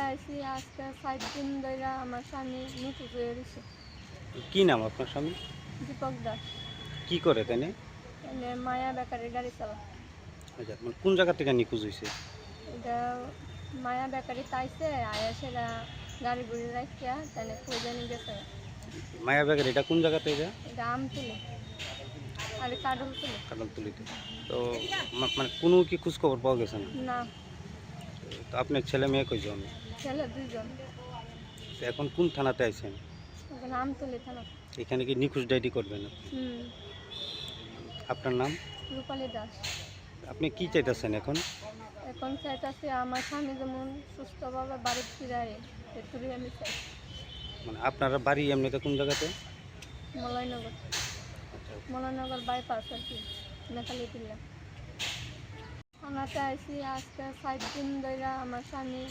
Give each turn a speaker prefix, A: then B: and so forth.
A: আইসি আজকে সাত দিন ধরে আমার স্বামী নিখোঁজ হয়ে গেছে।
B: কি নাম আপনার স্বামী?
A: দীপক দাস।
B: কি করে তাই
A: এনে মায়া বেকারি গাড়ি চালা
B: আচ্ছা মানে কোন জায়গা থেকে নিখোঁজ হয়েছে
A: এটা মায়া বেকারি তাইছে আয়া সেরা গাড়ি গুড়ি রাখিয়া তাহলে খুঁজে গেছে।
B: মায়া ব্যাগের এটা কোন জায়গাতে এটা
A: এটা আম তুলে আর কাডল তুলে।
B: কাদলতুলিতে তো মা- মানে কোনো কি খোঁজ খবর পাওয়া গেছে না। তো আপনার ছেলে মেয়ে কয়জন
A: ছেলে দুইজন।
B: তো এখন কোন থানাতে আছেন
A: আম থানা।
B: এখানে কি নিখোঁজ ডায়েরি করবেন
A: হুম।
B: আপনার নাম?
A: রূপালী দাস।
B: আপনি কি চাইতেছেন এখন?
A: এখন চাইতেছি আমার স্বামী যেমন সুস্থভাবে বাড়ি ফিরায় এটুকুই আমি চাই।
B: মানে আপনার বাড়ি এমনিতে কোন জায়গাতে?
A: মলয়নগর মলয়নগর বাইপাস আর কি নেখালি টিল্লা আমরা চাইছি আজকে সাত দিন ধরে আমার স্বামী